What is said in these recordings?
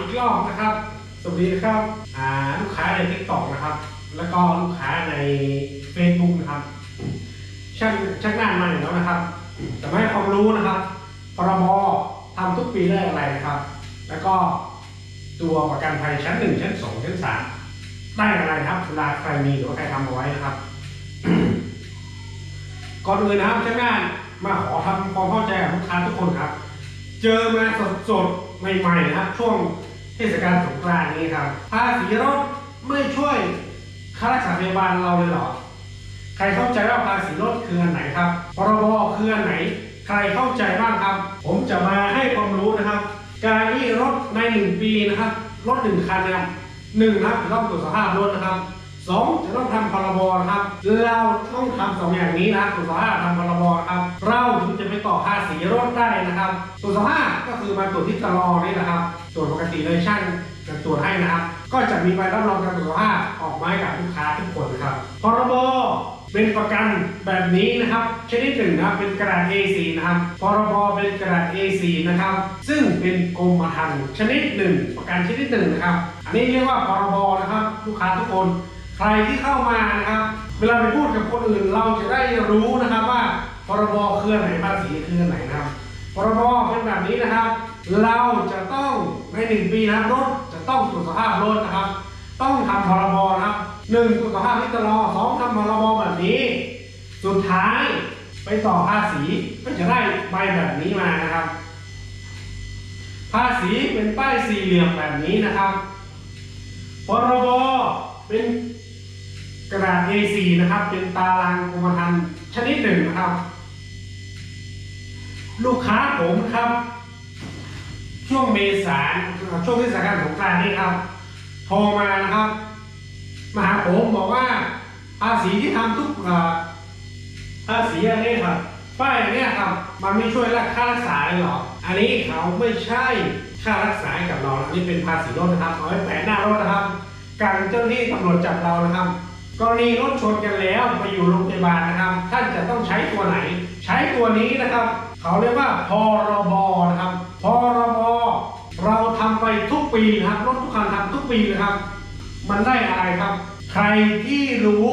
อีกรอบนะครับ สวัสดีนะครับอ่าลูกค้าใน t ิ k t o k นะครับ แล้วก็ลูกค้าใน Facebook นะครับช่างช่างงานมาอยู่แล้วนะครับแต่ไม่ให้ความรู้นะครับพรบทำทุกปีได้อะไรนะครับ แล้วก็ตัวประกันภัยชั้นหนึ่งชั้นสองชั้นสามได้อะไรครับเวลาใครมีหรือว่าใครทำเอาไว้นะครับ ก่อนอื่นนะครับช่างงานมาขอทำความเข้าใจกับลูกค้าทุกคนครับ เจอมาสดๆ ใหม่ๆนะครับ ช่วงเทศกาลสงกรานต์นี้ครับภาษีรถไม่ช่วยค่ารักษาพยาบาลเราเลยเหรอ ใครเข้าใจว่าภาษีรถคืออันไหนครับพรบคืออันไหน ใครเข้าใจบ้างครับ ผมจะมาให้ความรู้นะครับ การที่รถในหนึ่งปีนะครับรถหนึ่งคันนะครับหนึ่งนะครับจะต้องตรวจสภาพรถนะครับ สองจะต้องทำพรบนะครับเราต้องทำสองอย่างนี้นะครัวจสภาทำพรบครับ เราถึงจะไปต่อภาษีรถได้นะครับตรวจสภาก็คือมาตรวจที่ตลอนี่นะครับตรวจปกติเลยช่างจะตรวจให้นะครับ ก็จะมีใบรับรองการตรวจสภาพออกมาให้กับลูกค้าทุกคนนะครับพรบเป็นประกันแบบนี้นะครับชนิดหนึ่งนะครับเป็นกระดาษ A4 นะครับพรบเป็นกระดาษ A4 นะครับ ซึ่งเป็นกรมธรรม์ชนิดหนึ่งประกันชนิดหนึ่งนะครับ อันนี้เรียกว่าพรบนะครับ ลูกค้าทุกคน รที่เข้ามานะครับ เวลาไปพูดกับคนอื่นเราจะได้รู้นะครับว่าพรบคืออันไหนภาษีคืออันไหนนะครับพรบเป็นแบบนี้นะครับ เราจะต้องในหนึ่งปีนะครับรถจะต้องตรวจสภาพรถนะครับ ต้องทำพรบนะครับหนึ่งตรวจสภาพที่ตลอสองทำพรบแบบนี้ สุดท้ายไปต่อภาษีก็จะได้ใบแบบนี้มานะครับ ภาษีเป็นป้ายสี่เหลี่ยมแบบนี้นะครับพรบเป็น กระดาษ A4 นะครับ เป็นตารางกรมธรรม์ชนิดหนึ่งนะครับ ลูกค้าผมครับ ช่วงเมษาช่วงเทศกาลสงกรานต์นี่ครับโทรมานะครับมาหาผมบอกว่าภาษีที่ทำทุกภาษีอันนี้ครับป้ายอันเนี้ยครับ มันไม่ช่วยรักค่ารักษาเลยหรอ อันนี้เขาไม่ใช่ค่ารักษาให้กับเราอันนี้เป็นภาษีรถนะครับเอาไว้แปะหน้ารถนะครับการเจ้าหน้าที่ตำรวจจับเรานะครับ กรณีรถชนกันแล้วไปอยู่โรงพยาบาลนะครับ ท่านจะต้องใช้ตัวไหน ใช้ตัวนี้นะครับ เขาเรียกว่าพรบนะครับพรบเราทำไปทุกปีนะครับรถทุกคันทำทุกปีนะครับ มันได้อะไรครับ ใครที่รู้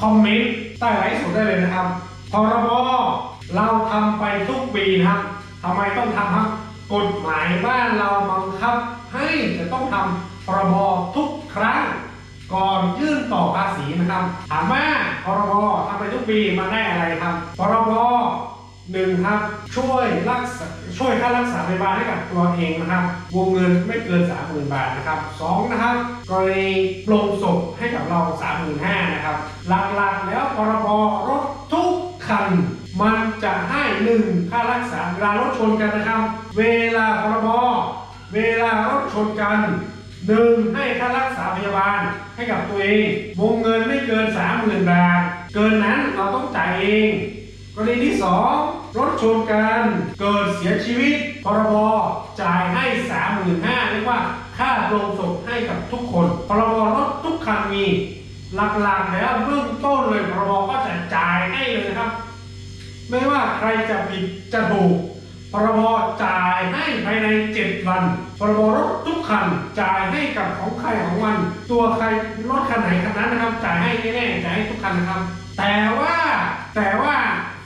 คอมเมนต์ใต้ไลฟ์สดได้เลยนะครับพรบเราทำไปทุกปีนะครับทำไมต้องทำครับกฎหมายบ้านเราบังคับ ให้จะต้องทำพรบทุกครั้ง ก่อนยื่นต่อภาษีนะครับ ถามว่าพรบทำไปทุกปีมันได้อะไรครับพรบหนึ่งครับช่วยรักษาช่วยค่ารักษาพยาบาลให้กับตัวเองนะครับ วงเงินไม่เกิน 30,000 บาทนะครับสองนะครับกรณีโปรงศพให้กับเรา35,000นะครับ หลักๆแล้วพรบรถทุกคัน มันจะให้หนึ่งค่ารักษาเวลารถชนกันนะครับ เวลาพรบเวลารถชนกัน หนึ่งให้ค่ารักษาพยาบาลให้กับตัวเอง วงเงินไม่เกิน 30,000 บาท เกินนั้นเราต้องจ่ายเอง กรณีที่ 2 รถชนกันเกิดเสียชีวิตพรบจ่ายให้ 35,000เรียกว่าค่าโรงศพให้กับทุกคนพรบรถทุกคันมีหลักๆแล้วเบื้องต้นเลยพรบก็จะจ่ายให้เลยนะครับ ไม่ว่าใครจะผิดจะถูก พรบจ่ายให้ภายใน 7 วัน พรบรถทุกคันจ่ายให้กับของใครของมัน ตัวใครรถคันไหนคันนั้นนะครับ จ่ายให้แน่ๆจ่ายให้ทุกคันนะครับ แต่ว่าแต่ว่า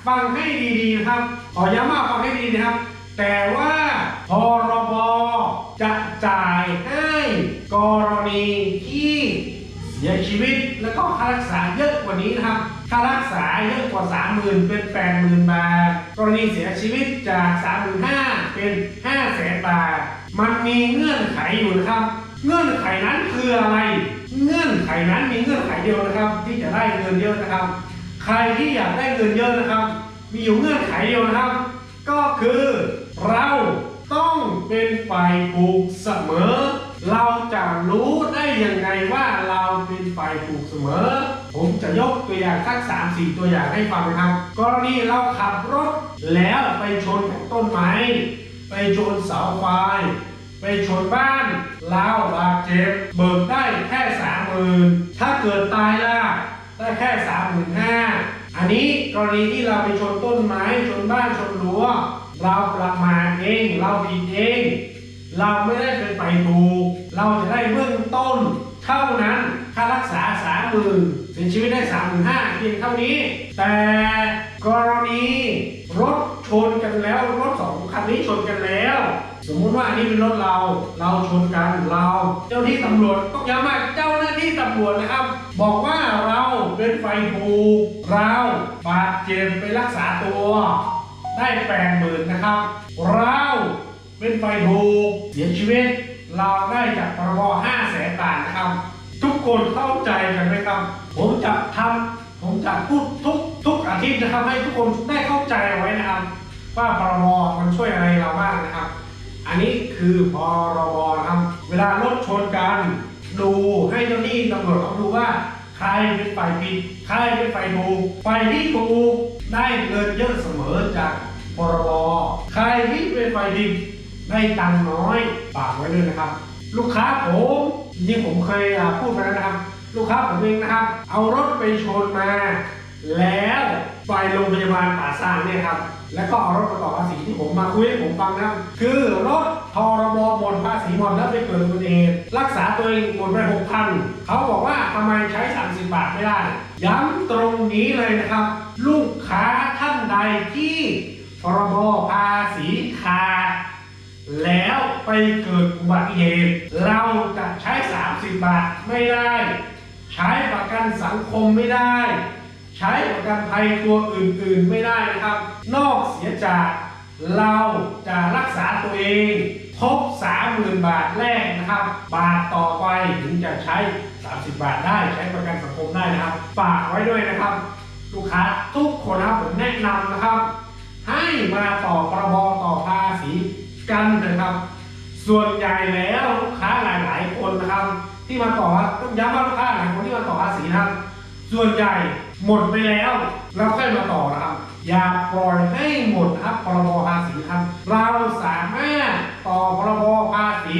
ฟังให้ดีๆนะครับ ขอย้ำว่าฟังให้ดีนะครับ แต่ว่าพรบจะจ่ายให้กรณีที่เสียชีวิต แล้วก็ค่ารักษาเยอะกว่านี้นะครับ ค่ารักษาเยอะกว่า 30,000 เป็น 80,000 บาท กรณีเสียชีวิตจาก 35,000 เป็น 500,000 บาท มันมีเงื่อนไขอยู่นะครับ เงื่อนไขนั้นคืออะไร เงื่อนไขนั้นมีเงื่อนไขเดียวนะครับ ที่จะได้เงินเยอะนะครับ ใครที่อยากได้เงินเยอะนะครับ มีอยู่เงื่อนไขเดียวนะครับ ก็คือเราต้องเป็นฝ่ายถูกเสมอ เราจะรู้ได้ยังไงว่าเราเป็นฝ่ายถูกเสมอ ผมจะยกตัวอย่างสักสามสี่ตัวอย่างให้ฟังนะครับกรณีเราขับรถแล้วไปชนกับต้นไม้ ไปชนเสาไฟไปชนบ้านเราบาดเจ็บเบิกได้แค่สามหมื่นถ้าเกิดตายล่ะได้แค่สามหมื่นห้าอันนี้กรณีที่เราไปชนต้นไม้ชนบ้านชนรั้วเราประมาทเองเราผิดเอง เราไม่ได้เป็นไปถูกเราจะได้เบื้องต้น เท่านั้นค่ารักษา หมื่นเสียชีวิตได้สามหมื่นห้าเพียงเท่านี้ แต่กรณีรถชนกันแล้วรถสองคันนี้ชนกันแล้ว สมมุติว่าอันนี้เป็นรถเรา เราชนกันเรา เจ้าที่ตำรวจต้องย้ำว่าเจ้าหน้าที่ตำรวจนะครับ บอกว่าเราเป็นไฟถูกเราบาดเจ็บไปรักษาตัว ได้แปดหมื่นนะครับ เราเป็นไฟถูกเสียชีวิตเราได้จากพรบห้าแสนบาทนะครับ ทุกคนเข้าใจกันไหมครับ ผมจะทำผมจะพูดทุกทุกอาทิตย์นะครับให้ทุกคนได้เข้าใจเอาไว้นะครับว่าพรบมันช่วยอะไรเราบ้างนะครับ อันนี้คือพรบนะครับ เวลารถชนกันดูให้เจ้าหน้าที่ตำรวจเขาดูว่าใครเป็นฝ่ายผิดใครเป็นฝ่ายถูกฝ่ายที่ถูกได้เงินเยอะเสมอจากพรบใครที่เป็นฝ่ายผิดได้ตังน้อยฝากไว้ด้วยนะครับ ลูกค้าผม จริงๆผมเคยพูดไปแล้วนะครับ ลูกค้าผมเองนะครับ เอารถไปชนมา แล้วไปโรงพยาบาลป่าซางเนี่ยครับแล้วก็เอารถมาต่อภาษีที่ผมมาคุยให้ผมฟังนะครับคือรถทรบหมดภาษีหมดแล้วไปเกิดอุบัติเหตุรักษาตัวเองหมดไปหกพันเขาบอกว่าทำไมใช้ 30 บาทไม่ได้ ย้ำตรงนี้เลยนะครับ ลูกค้าท่านใดที่พรบภาษีขาด แล้วไปเกิดอุบัติเหตุ เราจะใช้ 30 บาทไม่ได้ ใช้ประกันสังคมไม่ได้ ใช้ประกันภัยตัวอื่นๆไม่ได้นะครับ นอกเสียจากเราจะรักษาตัวเองครบ30,000 บาทแรกนะครับ บาทต่อไปถึงจะใช้ 30 บาทได้ใช้ประกันสังคมได้นะครับฝากไว้ด้วยนะครับ ลูกค้าทุกคนนะครับผมแนะนำนะครับ ให้มาต่อประบต่อภาษี กันนะครับ ส่วนใหญ่แล้วลูกค้าหลายๆคนนะครับ ที่มาต่อต้องย้ำว่าลูกค้าหลายคนที่มาต่อภาษีนะครับ ส่วนใหญ่หมดไปแล้วเราค่อยมาต่อนะครับ อย่าปล่อยให้หมดนะครับพรบภาษีครับเราสามารถต่อพรบภาษี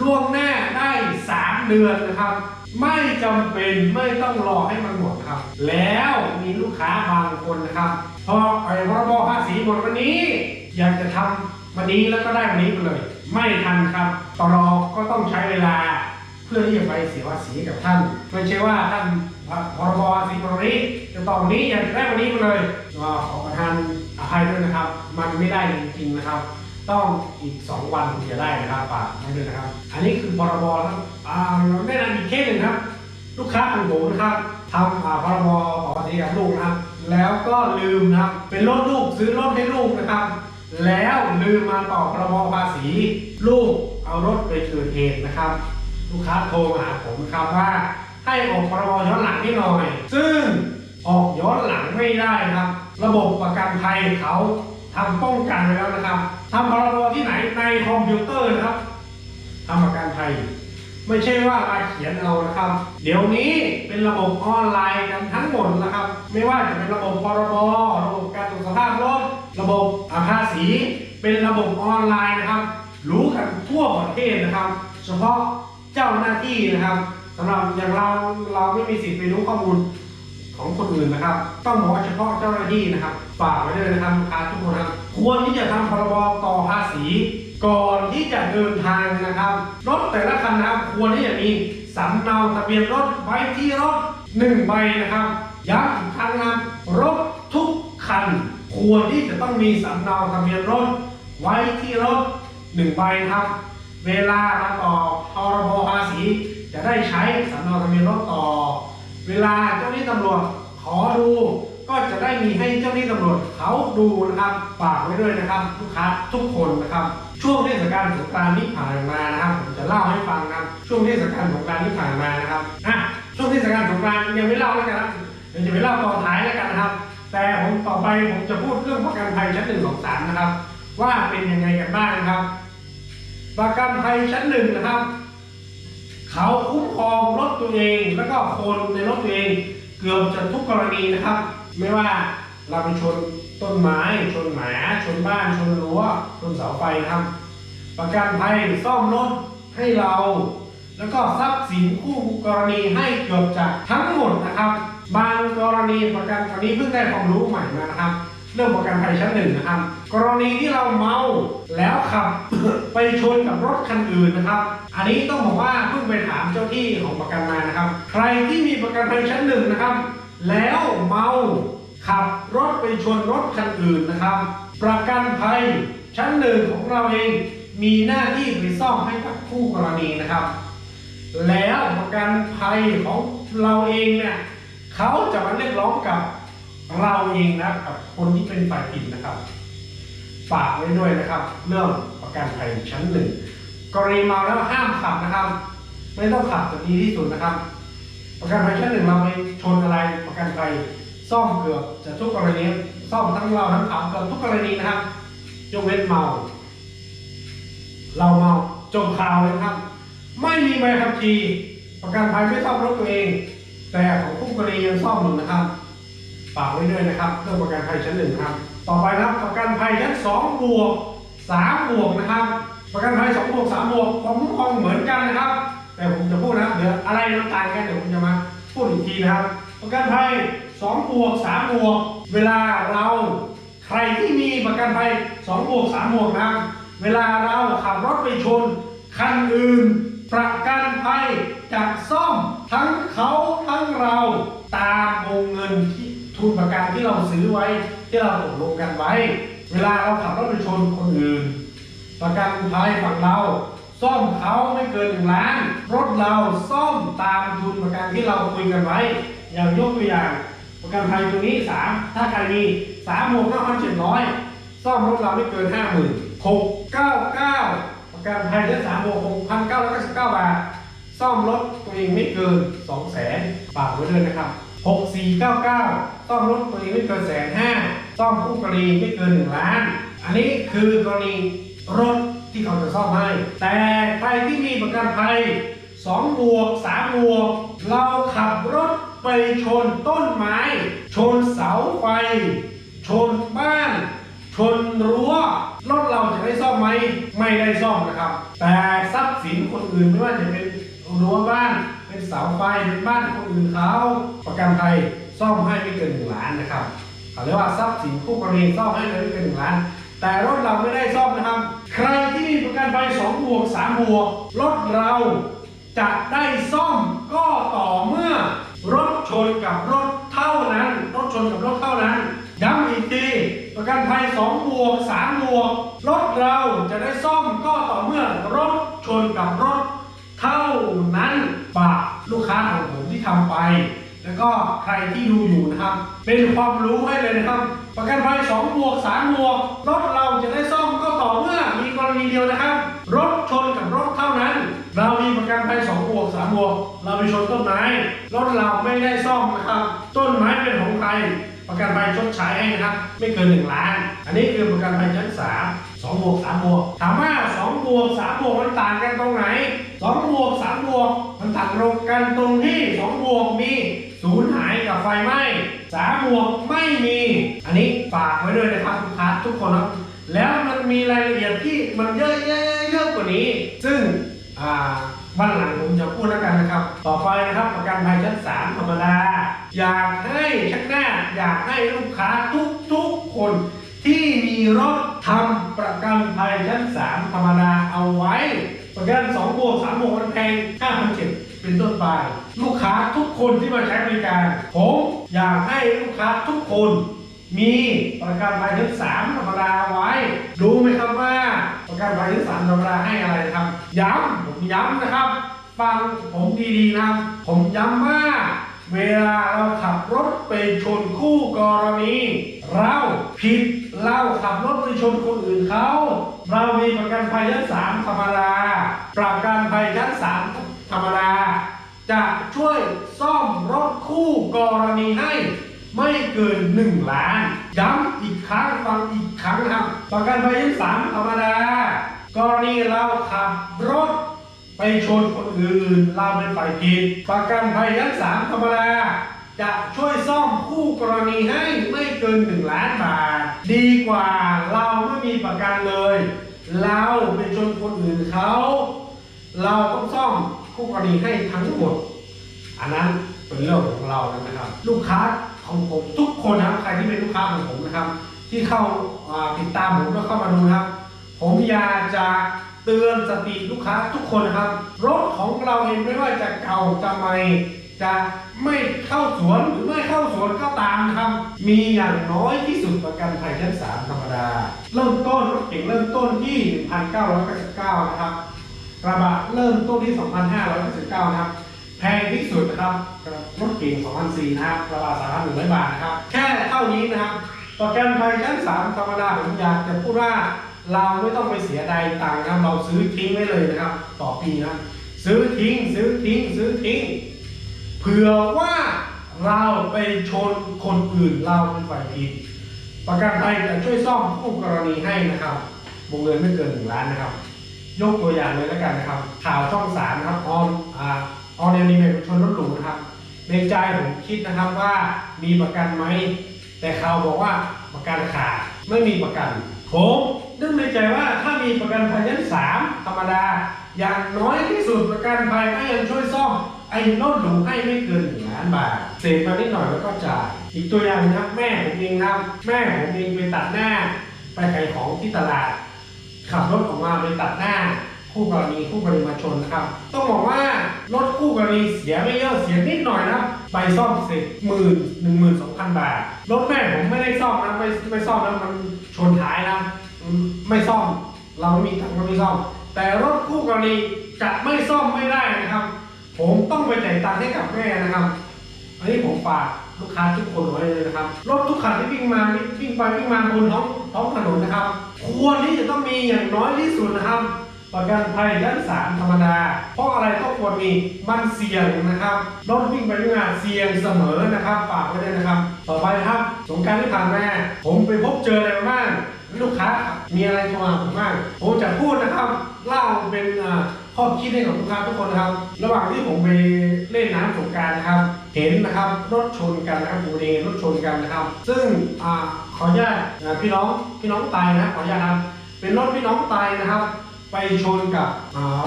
ล่วงหน้าได้ 3 เดือนนะครับ ไม่จำเป็นไม่ต้องรอให้มันหมดครับ แล้วมีลูกค้าบางคนนะครับพอไอ้พรบภาษีหมดวันนี้ อยากจะทำ วันนี้แล้วก็ได้วันนี้ไปเลย ไม่ทันครับตรอก็ต้องใช้เวลาเพื่อที่จะไปเสียภาษีกับท่านไม่ใช่ว่าท่านพรบภาษีตรงนี้จะต่อวันนี้อยากจะได้วันนี้ไปเลยก็ขอประทานอภัยด้วยนะครับ มันไม่ได้จริงๆนะครับ ต้องอีก 2 วันถึงจะได้นะครับฝากไว้ด้วยนะครับ อันนี้คือพรบครับอ่าเราแนะนำอีกเคสหนึ่งครับ ลูกค้าของผมนะครับทำอ่าพรบต่อภาษีกับลูกนะครับ แล้วก็ลืมนะครับเป็นรถลูกซื้อรถให้ลูกนะครับ แล้วลืมมาต่อพรบภาษี ลูกเอารถไปเกิดเหตุนะครับ ลูกค้าโทรมาหาผมครับว่า ให้ออกพรบย้อนหลังให้หน่อย ซึ่งออกย้อนหลังไม่ได้นะครับ ระบบประกันภัยเขาทำป้องกันไว้แล้วนะครับทำพรบที่ไหนในคอมพิวเตอร์นะครับทำประกันภัย ไม่ใช่ว่ามาเขียนเอานะครับ เดี๋ยวนี้เป็นระบบออนไลน์กันทั้งหมดนะครับ ไม่ว่าจะเป็นระบบพรบระบบการตรวจสภาพรถระบบอาภาษี เป็นระบบออนไลน์นะครับ รู้กันทั่วประเทศนะครับ เฉพาะเจ้าหน้าที่นะครับสำหรับอย่างเราเราไม่มีสิทธิ์ไปรู้ข้อมูลของคนอื่นนะครับ ต้องบอกว่าเฉพาะเจ้าหน้าที่นะครับฝากไว้ด้วยนะครับลูกค้าทุกคนครับ ควรที่จะทำพรบต่อภาษี ก่อนที่จะเดินทางนะครับ รถแต่ละคันนะครับควรที่จะมีสำเนาทะเบียนรถไว้ที่รถหนึ่งใบนะครับย้ำอีกครั้งนะครับรถทุกคัน ควรที่จะต้องมีสำเนาทะเบียนรถ ไว้ที่รถหนึ่งใบนะครับ เวลามาต่อพรบภาษี จะได้ใช้สำเนาทะเบียนรถต่อ เวลาเจ้าหน้าที่ตำรวจขอดู ก็จะได้มีให้เจ้าหน้าที่ตำรวจเขาดูนะครับฝากไว้ด้วยนะครับลูกค้าทุกคนนะครับ ช่วงเทศกาลสงกรานต์ที่ผ่านมานะครับผมจะเล่าให้ฟังนะครับช่วงเทศกาลสงกรานต์ที่ผ่านมานะครับอะช่วงเทศกาลสงกรานต์ยังไม่เล่าแล้วกันนะเดี๋ยวจะไปเล่าตอนท้ายแล้วกันนะครับ แต่ผมต่อไปผมจะพูดเรื่องประกันภัยชั้นหนึ่งสองสามนะครับ ว่าเป็นยังไงกันบ้างนะครับ ประกันภัยชั้นหนึ่งนะครับเขาคุ้มครองรถตัวเอง แล้วก็คนในรถตัวเอง เกือบจะทุกกรณีนะครับ ไม่ว่าเราไปชนต้นไม้ ชนหมา ชนบ้าน ชนรั้ว ชนเสาไฟนะครับ ประกันภัยซ่อมรถให้เรา แล้วก็ทรัพย์สินคู่กรณีให้เกือบจะทั้งหมดนะครับ บางกรณีประกันตอนนี้เพิ่งได้ความรู้ใหม่มานะครับ เรื่องประกันภัยชั้นหนึ่งนะครับ กรณีที่เราเมาแล้วขับไปชนกับรถคันอื่นนะครับ อันนี้ต้องบอกว่าเพิ่งไปถามเจ้าที่ของประกันมานะครับ ใครที่มีประกันภัยชั้นหนึ่งนะครับ แล้วเมาขับรถไปชนรถคันอื่นนะครับ ประกันภัยชั้นหนึ่งของเราเองมีหน้าที่ไปซ่อมให้กับคู่กรณีนะครับ แล้วประกันภัยของเราเองเนี่ยเขาจะมาเรียกร้องกับเราเองนะกับคนที่เป็นฝ่ายผิดนะครับฝากไว้ด้วยนะครับ เรื่องประกันภัยชั้นหนึ่งกรณีเมาแล้วห้ามขับนะครับ ไม่ต้องขับจะดีที่สุดนะครับ ประกันภัยชั้นหนึ่งเราไปชนอะไรประกันภัยซ่อมเกือบจะทุกกรณีซ่อมทั้งเราทั้งเขาเกือบทุกกรณีนะครับยกเว้นเมา เราเมาจบข่าวเลยครับ ไม่มีใบขับขี่ประกันภัยไม่ซ่อมรถตัวเอง แต่ของคู่กรณียังซ่อมอยู่นะครับฝากไว้ด้วยนะครับเรื่องประกันภัยชั้นหนึ่งครับ ต่อไปนะครับประกันภัยชั้นสองบวกสามบวกนะครับ ประกันภัยสองบวกสามบวกความคุ้มครองเหมือนกันนะครับ แต่ผมจะพูดนะเดี๋ยวอะไรน้ำตาลกันเดี๋ยวผมจะมาพูดอีกทีนะครับ ประกันภัยสองบวกสามบวกเวลาเราใครที่มีประกันภัยสองบวกสามบวกนะเวลาเราขับรถไปชนคันอื่น ประกันภัยจะซ่อมทั้งเขาทั้งเราตามวงเงินที่ทุนประกันที่เราซื้อไว้ที่เราตกลงกันไว้ เวลาเราขับรถไปชนคนอื่น ประกันภัยฝั่งเรา ซ่อมเขาไม่เกินหนึ่งล้าน รถเราซ่อมตามทุนประกันที่เราคุยกันไว้ อย่างยกตัวอย่าง ประกันภัยตัวนี้สามถ้าใครมีสามหกเก้าพันเจ็ดร้อยซ่อมรถเราไม่เกินห้าหมื่นหกเก้าเก้าประกันภัยชั้นสามบวกหกพันเก้าร้อยเก้าสิบเก้าบาท ซ่อมรถตัวเองไม่เกินสองแสนฝากไว้ด้วยนะครับหกสี่เก้าเก้าซ่อมรถตัวเองไม่เกินแสนห้าซ่อมคู่กรณีไม่เกินหนึ่งล้าน อันนี้คือกรณีรถ ที่เขาจะซ่อมให้ แต่ใครที่มีประกันภัยสองบวกสามบวกเราขับรถไปชนต้นไม้ ชนเสาไฟ ชนบ้าน ชนรั้วรถเราจะได้ซ่อมไหมไม่ได้ซ่อมนะครับ แต่ทรัพย์สินคนอื่นไม่ว่าจะเป็นรั้วบ้านเป็นเสาไฟเป็นบ้านคนอื่นเขาประกันภัยซ่อมให้ไม่เกินหนึ่งล้านนะครับเขาเรียกว่าทรัพย์สินคู่กรณีซ่อมให้ไม่เกินหนึ่งล้าน แต่รถเราไม่ได้ซ่อมนะครับ ใครที่มีประกันภัยสองบวกสามบวกรถเราจะได้ซ่อมก็ต่อเมื่อ รถชนกับรถเท่านั้น รถชนกับรถเท่านั้น ย้ำอีกทีประกันภัย2บวก3บวกรถเราจะได้ซ่อมก็ต่อเมื่อรถชนกับรถเท่านั้นฝากลูกค้าของผมที่ทำไป แล้วก็ใครที่ดูอยู่นะครับ เป็นความรู้ให้เลยนะครับ ประกันภัย2บวก3บวกรถเราจะได้ซ่อมก็ต่อเมื่อมีกรณีเดียวนะครับ รถชนกับรถเท่านั้น เรามีประกันภัย2บวก3บวกเราไปชนต้นไม้รถเราไม่ได้ซ่อมนะครับ ต้นไม้เป็นของใครประกันภัยชดใช้ให้นะครับ ไม่เกินหนึ่งล้าน อันนี้คือประกันภัยชั้นสามสองบวกสามบวกถามว่าสองบวกสามบวกมันต่างกันตรงไหนสองบวกสามบวกมันต่างตรงกันตรงที่สองบวกมีสูญหายกับไฟไหม้ สามบวกไม่มี อันนี้ฝากไว้ด้วยนะครับลูกค้าทุกคนครับแล้วมันมีรายละเอียดที่มันเยอะๆเยอะกว่านี้ ซึ่งอ่าวันหลังผมจะพูดแล้วกันนะครับ ต่อไปนะครับประกันภัยชั้น 3 ธรรมดา อยากให้ชักหน้า อยากให้ลูกค้าทุกทุกๆคนที่มีรถทำประกันภัยชั้น 3 ธรรมดาเอาไว้ ประกัน2บวก3บวกมันแพง5,000 เป็นต้นไป ลูกค้าทุกคนที่มาใช้บริการ ผมอยากให้ลูกค้าทุกคนมีประกันภัยชั้นสามธรรมดาไว้ รู้ไหมครับว่าประกันภัยชั้นสามธรรมดาให้อะไรครับ ย้ำผมย้ำนะครับ ฟังผมดีๆนะครับ ผมย้ำว่าเวลาเราขับรถไปชนคู่กรณี เราผิดเราขับรถไปชนคนอื่นเขา เรามีประกันภัยชั้นสามธรรมดาประกันภัยชั้นสามธ ธรรมดา จะช่วยซ่อมรถคู่กรณีให้ไม่เกิน 1 ล้าน ย้ำอีกครั้งฟังอีกครั้งนะครับประกันภัยยันสามธรรมดากรณีเราขับรถไปชนคนอื่นเราเป็นฝ่ายผิดประกันภัยชั้นสามธรรมดา จะช่วยซ่อมคู่กรณีให้ไม่เกิน 1 ล้านบาท ดีกว่าเราไม่มีประกันเลย เราไปชนคนอื่นเขา เราต้องซ่อม คู่กรณีให้ทั้งหมด อันนั้นเป็นเรื่องของเรานะครับ ลูกค้าของผมทุกคนนะครับใครที่เป็นลูกค้าของผมนะครับ ที่เข้าาติดตามผมแล้วเข้ามาดูนะครับ ผมอยากจะเตือนสติลูกค้าทุกคนนะครับ รถของเราเองไม่ว่าจะเก่าจะใหม่จะไม่เข้าสวนหรือไม่เข้าสวนก็ตามนะครับ มีอย่างน้อยที่สุดประกันภัยชั้นสามธรรมดา เริ่มต้นรถเก่งเริ่มต้นที่ 1,999 นะครับ กระบะเริ่มต้นที่ 2,599นะครับ แพงที่สุดนะครับรถเก่ง2,004นะครับกระบะ3,100 บาทนะครับ แค่เท่านี้นะครับประกันภัยชั้น3ธรรมดาผมอยากจะพูดว่าเราไม่ต้องไปเสียดายตังค์นะครับเราซื้อทิ้งไว้เลยนะครับ ต่อปีนะซื้อทิ้ง ซื้อทิ้ง ซื้อทิ้ง เผื่อว่าเราไปชนคนอื่นเราเป็นฝ่ายผิดประกันภัยจะช่วยซ่อมคู่กรณีให้นะครับวงเงินไม่เกินหนึ่งล้านนะครับ ยกตัวอย่างเลยแล้วกันนะครับ ข่าวช่องสามนะครับออนอ่าออนแอนิเมชนรถหรูนะครับในใจผมคิดนะครับว่ามีประกันไหมแต่ข่าวบอกว่าประกันขาดไม่มีประกัน ผมนึกในใจว่าถ้ามีประกันภัยชั้นสามธรรมดา อย่างน้อยที่สุดประกันภัยก็ยังช่วยซ่อมไอ้รถหรูให้ไม่เกินหนึ่งล้านบาทเสร็จมานิดหน่อยแล้วก็จ่ายอีกตัวอย่างนะครับแม่ผมเองครับ แม่ผมเองไปตัดหน้า ไปขายของที่ตลาด ขับรถออกมาไปตัดหน้าคู่กรณีคู่กรณีมาชนนะครับ ต้องบอกว่ารถคู่กรณีเสียไม่เยอะเสียนิดหน่อยนะครับไปซ่อมเสร็จหมื่นหนึ่งหมื่นสองพันบาทรถแม่ผมไม่ได้ซ่อมนะไม่ไม่ซ่อมนะมันชนท้ายนะไม่ซ่อม เราไม่มีตังค์ก็ไม่ซ่อม แต่รถคู่กรณีจะไม่ซ่อมไม่ได้นะครับ ผมต้องไปจ่ายตังค์ให้กับแม่นะครับอันนี้ผมฝากลูกค้าทุกคนไว้เลยนะครับรถทุกคันที่วิ่งมาวิ่งไปวิ่งมาบนท้องท้องถนนนะครับ ควรที่จะต้องมีอย่างน้อยที่สุดนะครับประกันภัยชั้นสามธรรมดา เพราะอะไรต้องควรมีมันเสี่ยงนะครับรถวิ่งไปวิ่งมาเสี่ยงเสมอนะครับฝากไว้ด้วยนะครับ ต่อไปนะครับสงการที่ผ่านมาผมไปพบเจออะไรบ้างลูกค้ามีอะไรโทรมาผมบ้างผมจะพูดนะครับเล่าเป็นข้อคิดให้กับลูกค้าทุกคนนะครับ ระหว่างที่ผมไปเล่นน้ำสงการนะครับ เห็นนะครับรถชนกันนะครับอุบัติเหตุรถชนกันนะครับ ซึ่งอขออนุญาตอ่าพี่น้องพี่น้องตายนะขออนุญาตนะครับเป็นรถพี่น้องตายนะครับ ไปชนกับ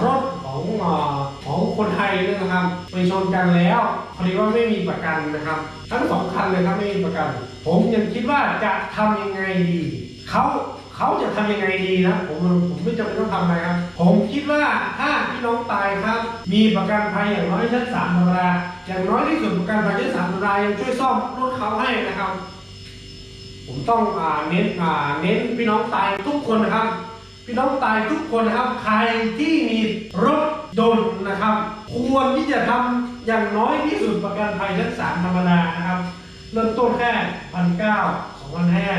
รถของอของคนไทยเนี่ยนะครับ ไปชนกันแล้วพอดีว่าไม่มีประกันนะครับ ทั้งสองคันเลยครับไม่มีประกัน ผมยังคิดว่าจะทำยังไงดีเขา เขาจะทำยังไงดีนะผมผมไม่จำเป็นต้องทำอะไรครับ ผมคิดว่าถ้าพี่น้องตายครับ มีประกันภัยอย่างน้อยชั้นสามธรรมดาอย่างน้อยที่สุดประกันภัยชั้นสามธรรมดายังช่วยซ่อมรถเขาให้นะครับ ผมต้องอ่าเน้นอ่าเน้นพี่น้องตายทุกคนนะครับ พี่น้องตายทุกคนนะครับ ใครที่มีรถยนต์นะครับ ควรที่จะทำอย่างน้อยที่สุดประกันภัยชั้นสามธรรมดานะครับ เริ่มต้นแค่พันเก้าสองพันห้า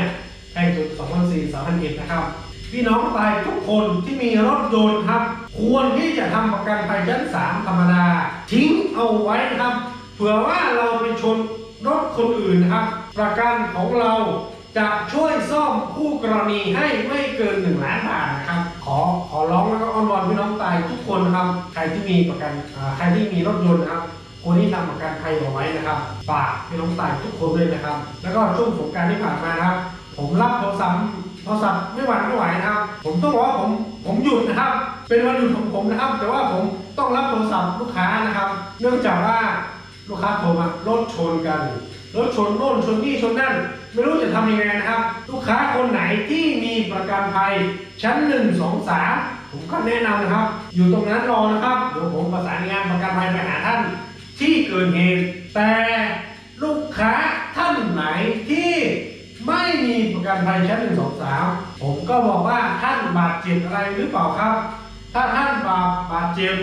แพงสุดสองพันสี่สองพันะครับ พี่น้องตายทุกคนที่มีรถยนต์ครับ ควรที่จะทำประกันภัยชั้นสามธรรมดา ทิ้งเอาไว้นะครับ เผื่อว่าเราไปชนรถคนอื่นนะครับ ประกันของเราจะช่วยซ่อมคู่กรณีให้ไม่เกิน 1 ล้านบาทนะครับ ขอขอร้องแล้วก็อ้อนวอนพี่น้องตายทุกคนนะครับ ใครที่มีประกันใครที่มีรถยนต์นะครับคนที่ทำประกันภัยเอาไว้นะครับฝากพี่น้องตายทุกคนด้วยนะครับ แล้วก็ช่วงสงการที่ผ่านมานะครับ ผมรับโทรศัพท์โทรศัพท์ไม่หวั่นไม่ไหวนะครับ ผมต้องบอกว่าผมผมหยุดนะครับ เป็นวันหยุดของผมนะครับ แต่ว่าผมต้องรับโทรศัพท์ลูกค้านะครับ เนื่องจากว่าลูกค้าโทรมารถชนกันรถชนโน่นชนนี่ชนนั่น ไม่รู้จะทำยังไงนะครับ ลูกค้าคนไหนที่มีประกันภัยชั้นหนึ่งสองสามผมก็แนะนำนะครับ อยู่ตรงนั้นรอนะครับเดี๋ยวผมประสานงานประกันภัยไปหาท่าน ที่เกิดเหตุแต่ลูกค้าท่านไหนที่ ไม่มีประกันภัยชั้นหนึ่งสองสามผมก็บอกว่าท่านบาดเจ็บอะไรหรือเปล่าครับ ถ้าท่านบาดบาดเจ็บ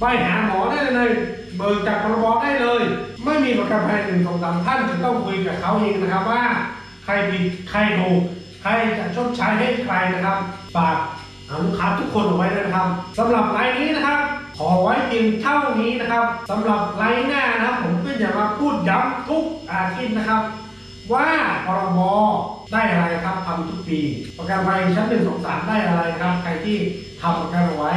ไปหาหมอได้เลยเบิกจากพรบได้เลย ไม่มีประกันภัยหนึ่งสองสามท่านจะต้องคุยกับเขาเองนะครับว่า ใครผิดใครถูกใครจะชดใช้ให้ใครนะครับฝากลูกค้าทุกคนเอาไว้นะครับสำหรับไลน์นี้นะครับ ขอไว้เพียงเท่านี้นะครับสำหรับไลน์หน้านะครับ ผมก็จะมาพูดย้ำทุกอาทิตย์นะครับ ว่าพรบได้อะไรครับทำทุกปี ประกันภัยชั้นหนึ่งสองสามได้อะไรครับ ใครที่ทำประกันเอาไว้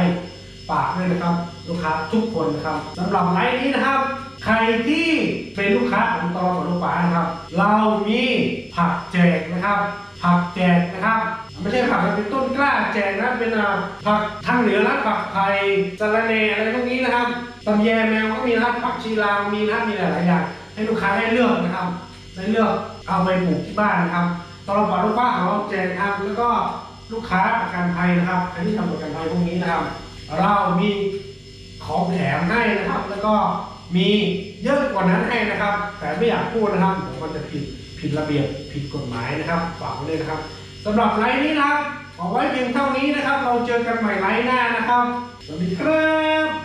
ฝากด้วยนะครับ ลูกค้าทุกคนนะครับสำหรับไลน์นี้นะครับ ใครที่เป็นลูกค้าของตลอดลูกฟ้านะครับ เรามีผักแจกนะครับ ผักแจกนะครับ ไม่ใช่ผักเป็นต้นกล้าแจกนะเป็นผักทางเหนือนะผักไทยสะระเนอะไรพวกนี้นะครับตำแยแมวก็มีนะครับผักชีลาวมีนะครับมีหลายๆอย่างให้ลูกค้าได้เลือกนะครับได้เลือก เอาไปปลูกที่บ้านนะครับตตลอดลูกค้าของเราแจกครับ แล้วก็ลูกค้าประกันภัยนะครับใครที่ทำประกันภัยพวกนี้นะครับ เรามีของแถมให้นะครับ แล้วก็มีเยอะกว่านั้นให้นะครับ แต่ไม่อยากพูดนะครับเดี๋ยวมันจะผิดผิดระเบียบผิดกฎหมายนะครับฝากไว้เลยนะครับสำหรับไลฟ์นี้นะครับขอไว้เพียงเท่านี้นะครับ เราเจอกันใหม่ไลฟ์หน้านะครับสวัสดีครับ